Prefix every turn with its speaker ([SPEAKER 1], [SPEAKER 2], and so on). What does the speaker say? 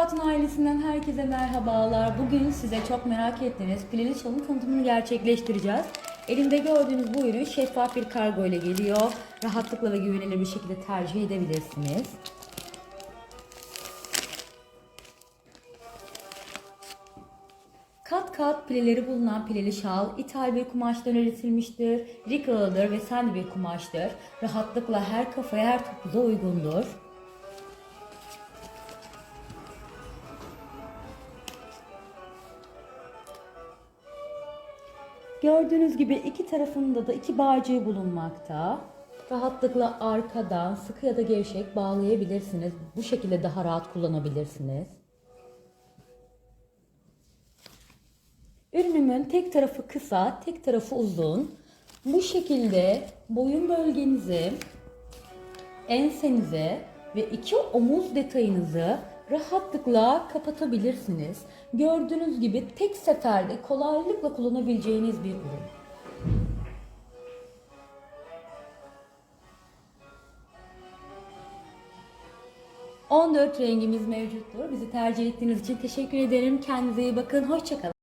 [SPEAKER 1] Hatun ailesinden herkese merhabalar. Bugün size çok merak ettiğiniz pileli şalın tanıtımını gerçekleştireceğiz. Elimde gördüğünüz bu ürün şeffaf bir kargo ile geliyor. Rahatlıkla ve güvenilir bir şekilde tercih edebilirsiniz. Kat kat pileleri bulunan pileli şal ithal bir kumaştan üretilmiştir. Rickel'dır ve sand bir kumaştır. Rahatlıkla her kafaya her topuza uygundur. Gördüğünüz gibi iki tarafında da iki bağcığı bulunmakta. Rahatlıkla arkadan sıkı ya da gevşek bağlayabilirsiniz. Bu şekilde daha rahat kullanabilirsiniz. Ürünümün tek tarafı kısa, tek tarafı uzun. Bu şekilde boyun bölgenizi, ensenizi ve iki omuz detayınızı rahatlıkla kapatabilirsiniz. Gördüğünüz gibi tek seferde kolaylıkla kullanabileceğiniz bir ürün. ...14 rengimiz mevcuttur. Bizi tercih ettiğiniz için teşekkür ederim. Kendinize iyi bakın. Hoşçakalın.